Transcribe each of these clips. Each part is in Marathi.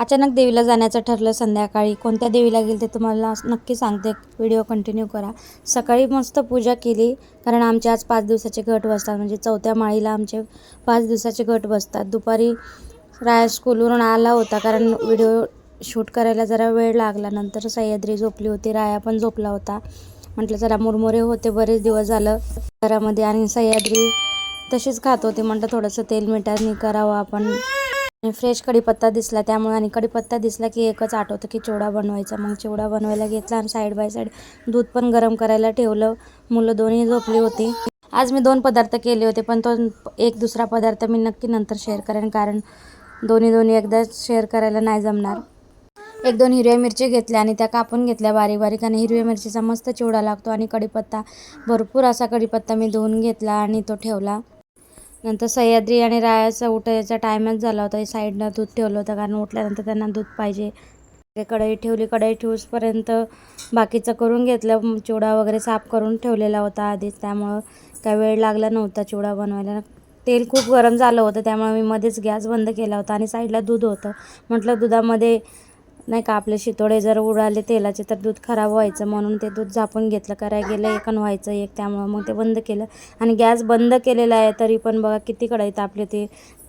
अचानक देवीला जाण्याचं ठरलं संध्याकाळी. कोणत्या देवीला गेली ते तुम्हाला नक्की सांगते. व्हिडिओ कंटिन्यू करा. सकाळी मस्त पूजा केली कारण आमचे आज पाच दिवसाचे घट बसतात. म्हणजे चौथ्या माळीला आमचे पाच दिवसाचे घट बसतात. दुपारी राया स्कूलवरून आला होता कारण व्हिडिओ शूट करायला जरा वेळ लागला. नंतर सह्याद्री झोपली होती राया पण झोपला होता. म्हटलं जरा मुरमुरे होते बरेच दिवस झालं घरामध्ये. आणि सह्याद्री तशीच खात होते. म्हटलं थोडंसं तेल मिठाने करावं आपण. आणि फ्रेश कढीपत्ता दिसला त्यामुळे आणि कढीपत्ता दिसला की एकच आठवतं की चिवडा बनवायचा. मग चिवडा बनवायला घेतला आणि साईड बाय साईड दूध पण गरम करायला ठेवलं. मुलं दोन्ही झोपली होती. आज मी दोन पदार्थ केले होते पण तो एक दुसरा पदार्थ मी नक्की नंतर शेअर करेन कारण दोन्ही दोन्ही एकदा शेअर करायला नाही जमणार. एक दोन हिरव्या मिरची घेतल्या आणि त्या कापून घेतल्या बारीक बारीक आणि हिरव्या मिरचीचा मस्त चिवडा लागतो आणि कढीपत्ता भरपूर असा कढीपत्ता मी धुवून घेतला आणि तो ठेवला. नंतर सह्याद्री आणि रायाचा उठायचा टायमच झाला होता. साईडनं दूध ठेवलं होतं कारण उठल्यानंतर त्यांना दूध पाहिजे. ते कढई ठेवली. कढई ठेवूसपर्यंत बाकीचं करून घेतलं. चिवडा वगैरे साफ करून ठेवलेला होता आधीच. त्यामुळं काय वेळ लागला नव्हता चिवडा बनवायला. तेल खूप गरम झालं होतं. त्यामुळे मी मध्येच गॅस बंद केला होता आणि साईडला दूध होतं. म्हटलं दुधामध्ये नाही का आपले शितोडे जर उडाले तेलाचे तर दूध खराब व्हायचं. म्हणून ते दूध झापून घेतलं करायला गेलं एकन व्हायचं एक. त्यामुळं मग ते बंद केलं. आणि गॅस बंद केलेला आहे तरी पण बघा किती कढई आपले ते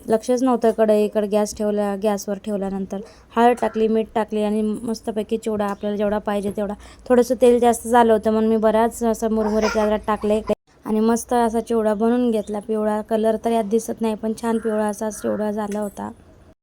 लक्षच नव्हतं कढईकडे गॅस ठेवला गॅसवर ठेवल्यानंतर हळद टाकली मीठ टाकली आणि मस्तपैकी चिवडा आपल्याला जेवढा पाहिजे तेवढा. थोडंसं तेल जास्त झालं होतं म्हणून मी बराच असं मुरमुरे त्याला टाकले. आणि मस्त असा चिवडा बनवून घेतला. पिवळा कलर तर यात दिसत नाही पण छान पिवळा असा चिवडा झाला होता.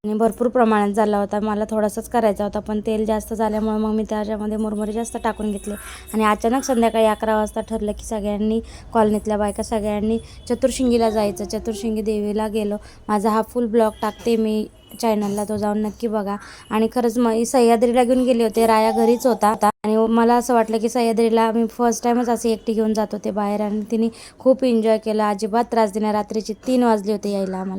आणि भरपूर प्रमाणात झाला होता. मला थोडासाच करायचा होता पण तेल जास्त झाल्यामुळे मग मी त्याच्यामध्ये मुरमुरे जास्त टाकून घेतले. आणि अचानक संध्याकाळी अकरा वाजता ठरलं की सगळ्यांनी कॉलनीतल्या बायका सगळ्यांनी चतुर्शिंगीला जायचं. चतुर्शिंगी देवीला गेलो. माझा हा फुल ब्लॉग टाकते मी चॅनलला तो जाऊन नक्की बघा. आणि खरंच मग सह्याद्रीला घेऊन गेले होते. राया घरीच होता. आणि मला असं वाटलं की सह्याद्रीला मी फर्स्ट टाईमच असे एकटी घेऊन जात होते बाहेर. आणि तिने खूप एन्जॉय केला. अजिबात त्रास देण्या रात्रीची तीन वाजले होते यायला आम्हाला.